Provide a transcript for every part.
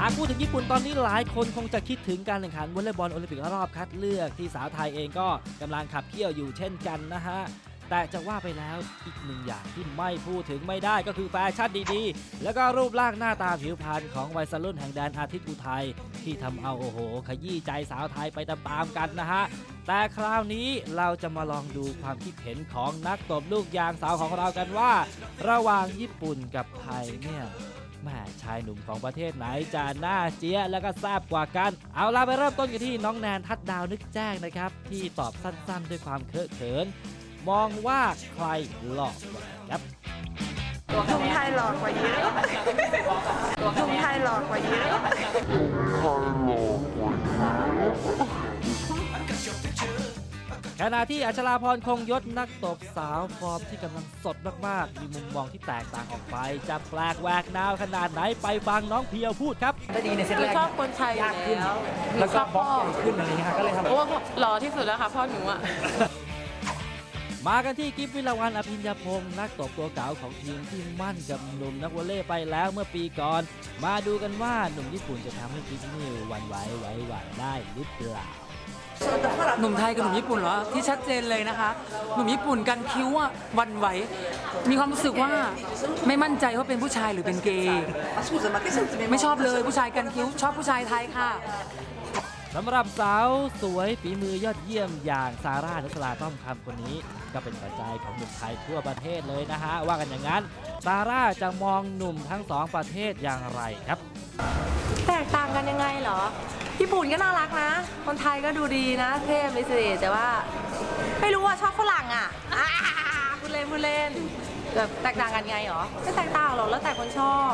หากพูดถึงญี่ปุ่นตอนนี้หลายคนคงจะคิดถึงการแข่งขันวอลเลย์บอลโอลิมปิกรอบคัดเลือกที่สาวไทยเองก็กำลังขับเคี่ยวอยู่เช่นกันนะฮะแต่จะว่าไปแล้วอีกหนึ่งอย่างที่ไม่พูดถึงไม่ได้ก็คือแฟชั่นดีๆ แล้วก็รูปร่างหน้าตาผิวพรรณของวัยรุ่นแห่งแดนอาทิตย์อุทัยที่ทำเอาโอ้โห ขยี้ใจสาวไทยไปตามๆกันนะฮะ แต่คราวนี้เราจะมาลองดูความคิดเห็นของนักตบลูกยางสาวของเรากันว่า ระหว่างญี่ปุ่นกับไทยเนี่ย แม่ชายหนุ่มของประเทศไหนจะหน้าเจี๊ยแล้วก็แซบกว่ากัน เอาล่ะไปเริ่มต้นกันที่น้องแนนทัดดาวนึกแจ้งนะครับ ที่ตอบสั้นๆ ด้วยความเคอะเขิน มองว่าใครหลอกกว่ากันครับทุ่มไทยหลอกกว่าเยอะหนุ่มไทยหลอกกว่าเยอะ ณะที่อัชราพรคงยศนักตบสาวฟอร์มที่กำลังสดมากๆ มีมุมมองที่แตกต่างออกไป จะแปลกแหวกแนวขนาดไหนไปฟังน้องเพียวพูดครับได้ดีในเซตหนูแรกชอบคนไทยอยู่แล้วหนูแล้วชก็อบบล็พ่อกอใหญ่ขึ้นอะไรอย่างเงี้ยค่ะก็เลยทำโอ้หล่อที่สุดแล้วค่ะพ่อหนูอะ มากันที่กิฟวิลาวันอภิญญาพงศ์นักตบตัวเก่าของทีมที่มั่นกับหนุ่มนักวอลเลย์ไปแล้วเมื่อปีก่อน มาดูกันว่าหนุ่มญี่ปุ่นจะทำให้กิฟนิวหวันไหวไหวหวั่นได้หรือเปล่า หนุ่มไทยกับหนุ่มญี่ปุ่นเหรอที่ชัดเจนเลยนะคะ หนุ่มญี่ปุ่นกันคิ้วอะหวันไหว มีความรู้สึกว่าไม่มั่นใจว่าเป็นผู้ชายหรือเป็นเกย์ไม่ชอบเลยผู้ชายกันคิ้ว ชอบผู้ชายไทยค่ะสำหรับสาวสวยฝีมือยอดเยี่ยมอย่างซาร่านุสลาต้อมคำคนนี้ ก็เป็นปัจจัยของหนุ่มไทยทั่วประเทศเลยนะฮะว่ากันอย่างนั้นซาร่าจะมองหนุ่มทั้งสองประเทศอย่างไรครับ กต่างกันยังไงเหรอ ญี่ปุ่นก็น่ารักนะ คนไทยก็ดูดีนะ เท่ไปสิแต่ว่า ไม่รู้ว่าชอบฝรั่งอะอ่าพูดเล่นพูดเล่นแบบแตกต่างกันไงเหรอไม่แตกต่างหรอกแล้วแต่คนชอบ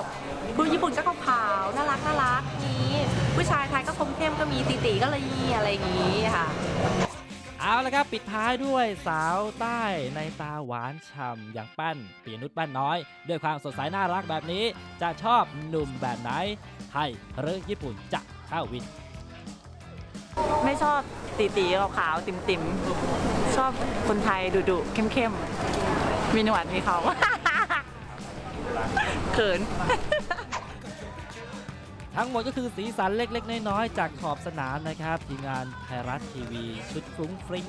ผู้ญี่ปุ่นก็ขาวๆน่ารักน่ารักนี้ผู้ชายไทยก็คมเข้มก็มีตีๆก็เลยอะไรอย่างนี้ค่ะเอาละครับปิดท้ายด้วยสาวใต้ในตาหวานฉ่ำอย่างปั้นปีนุชปั้นน้อย ด้วยความสดใสน่ารักแบบนี้จะชอบหนุ่มแบบไหน ทยหรือญี่ปุ่นจะเข้าวิน ไม่ชอบตีตีๆขาวๆติ่มติมๆ ชอบคนไทยดุดุๆเข้มเข้มๆ มีหนวดมีเขาเขินทั้งหมดก็คือสีสันเล็ก ๆ น้อยๆจากขอบสนามนะครับ ทีมงานไทยรัฐทีวี ชุดฟรุ้งฟริ้ง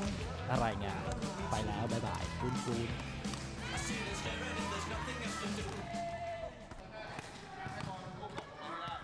รายงาน ไปแล้ว บ๊ายบายคุณคูณ